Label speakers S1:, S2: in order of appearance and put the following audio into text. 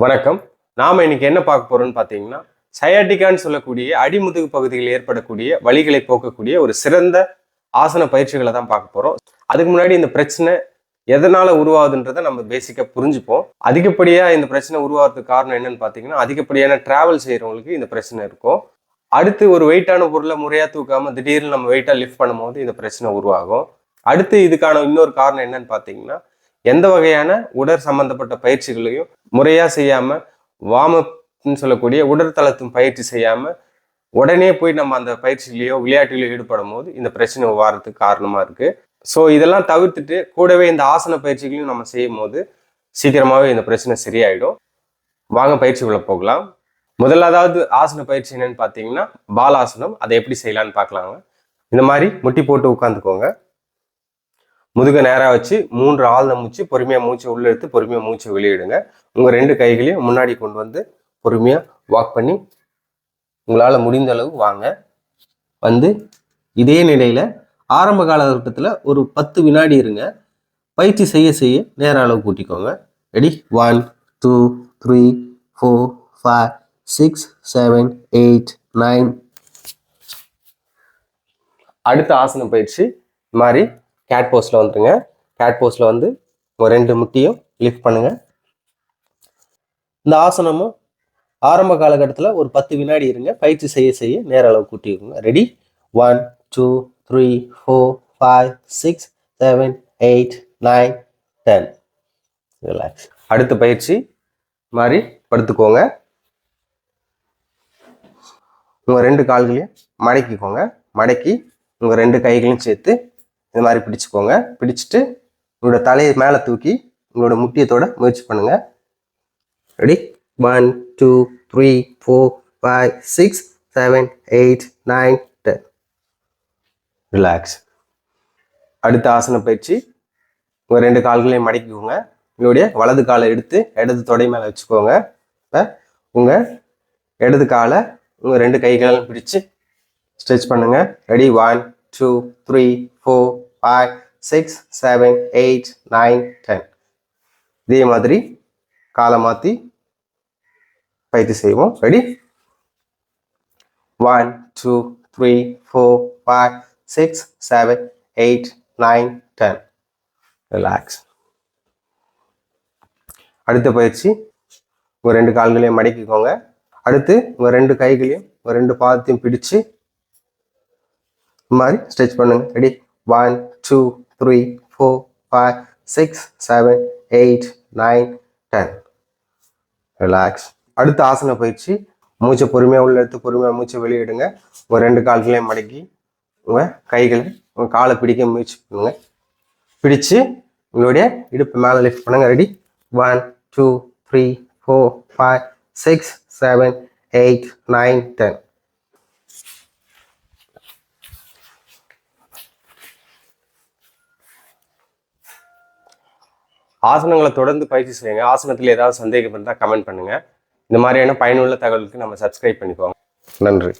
S1: வணக்கம். நாம இன்னைக்கு என்ன பார்க்க போறோம்னு பார்த்தீங்கன்னா சயாட்டிக்கான்னு சொல்லக்கூடிய அடிமுதுகு பகுதியில் ஏற்படக்கூடிய வழிகளை போக்கக்கூடிய ஒரு சிறந்த ஆசன பயிற்சிகளை தான் பார்க்க போறோம். அதுக்கு முன்னாடி இந்த பிரச்சனை எதனால உருவாகுதுன்றதை நம்ம பேசிக்கா புரிஞ்சுப்போம். அதிகப்படியா இந்த பிரச்சனை உருவாகிறதுக்கு காரணம் என்னன்னு பார்த்தீங்கன்னா அதிகப்படியான டிராவல் செய்யறவங்களுக்கு இந்த பிரச்சனை இருக்கும். அடுத்து ஒரு வெயிட்டான பொருளை முறையா தூக்காம திடீர்னு நம்ம வெயிட்டா லிஃப்ட் பண்ணும்போது இந்த பிரச்சனை உருவாகும். அடுத்து இதுக்கான இன்னொரு காரணம் என்னன்னு பார்த்தீங்கன்னா எந்த வகையான உடற் சம்பந்தப்பட்ட பயிற்சிகளையும் முறையாக செய்யாமல் வார்ம்அப்னு சொல்லக்கூடிய உடற்தளத்தும் பயிற்சி செய்யாமல் உடனே போய் நம்ம அந்த பயிற்சியிலையோ விளையாட்டிலையோ ஈடுபடும் போது இந்த பிரச்சனை வாரத்துக்கு காரணமாக இருக்குது ஸோ இதெல்லாம் தவிர்த்துட்டு கூடவே இந்த ஆசன பயிற்சிகளையும் நம்ம செய்யும் போது சீக்கிரமாகவே இந்த பிரச்சனை சரியாயிடும். வாங்க பயிற்சிக்குள்ளே போகலாம். முதலாவது ஆசன பயிற்சி என்னன்னு பார்த்தீங்கன்னா பாலாசனம். அதை எப்படி செய்யலான்னு பார்க்கலாங்க இந்த மாதிரி முட்டி போட்டு உட்காந்துக்கோங்க முதுக நேராக வச்சு மூன்று ஆழ்ந்த மூச்சு பொறுமையாக மூச்சை உள்ளே எடுத்து பொறுமையாக மூச்சை வெளியிடுங்க. உங்கள் ரெண்டு கைகளையும் முன்னாடி கொண்டு வந்து பொறுமையாக வாக் பண்ணி உங்களால் முடிந்த அளவு வாங்க. வந்து இதே நிலையில் ஆரம்ப காலகட்டத்தில் ஒரு பத்து வினாடி இருங்க. பயிற்சி செய்ய செய்ய நேர அளவு கூட்டிக்கோங்க. Ready one two three four five six seven eight nine அடுத்த ஆசன பயிற்சி மாதிரி கேட் போஸ்ட்ல வந்துடுங்க கேட் போஸ்ட்ல வந்து ஒரு ரெண்டு முட்டியும் லிஃப்ட் பண்ணுங்க. இந்த ஆசனமும் ஆரம்ப காலகட்டத்தில் ஒரு பத்து வினாடி இருங்க. பயிற்சி செய்ய செய்ய நேர அளவு கூட்டிக்கோங்க. Ready one two three four five six seven eight nine ten relax அடுத்த பயிற்சி மாதிரி படுத்துக்கோங்க. உங்கள் ரெண்டு கால்களையும் மடக்கிக்கோங்க. மடக்கி உங்கள் ரெண்டு கைகளையும் சேர்த்து இந்த மாதிரி பிடிச்சுக்கோங்க. பிடிச்சிட்டு உங்களோட தலையை மேலே தூக்கி உங்களோட முட்டியத்தோட முயற்சி பண்ணுங்க. Ready one two three four five six seven eight nine ten relax அடுத்த ஆசன பயிற்சி. உங்கள் ரெண்டு கால்களையும் மடக்கிக்கோங்க உங்களுடைய வலது காலை எடுத்து இடது தொடை மேலே வச்சுக்கோங்க. இப்போ உங்கள் இடது காலை உங்கள் ரெண்டு கைகளாலும் பிடிச்சு ஸ்ட்ரெச் பண்ணுங்கள் ready one two three four five six seven eight nine ten இதே மாதிரி காலை மாற்றி பயிற்சி செய்வோம். Ready one two three four five six seven eight nine ten relax அடுத்த பயிற்சி. உங்கள் ரெண்டு கால்களையும் மடக்கிக்கோங்க. அடுத்து உங்கள் ரெண்டு கைகளையும் உங்கள் ரெண்டு பாதத்தையும் பிடிச்சு இந்த மாதிரி ஸ்ட்ரெச் பண்ணுங்க. Ready one two three four five six seven eight nine ten relax அடுத்த ஆசன பயிற்சி. மூச்சை பொறுமையாக உள்ள எடுத்து பொறுமையாக மூச்சை வெளியிடுங்க உங்கள் ரெண்டு கால்களையும் மடக்கி உங்கள் கைகளை உங்கள் காலை பிடிக்க முயற்சி பண்ணுங்க. பிடிச்சு உங்களுடைய இடுப்பு மேலே லிஃப்ட் பண்ணுங்க. Ready one two three four five six seven eight nine ten ஆசனங்களை தொடர்ந்து பயிற்சி செய்யுங்க. ஆசனத்தில் ஏதாவது சந்தேகம் இருந்தால் கமெண்ட் பண்ணுங்க. இந்த மாதிரியான பயனுள்ள தகவலுக்கு நம்ம சப்ஸ்கிரைப் பண்ணிக்கோங்க. நன்றி.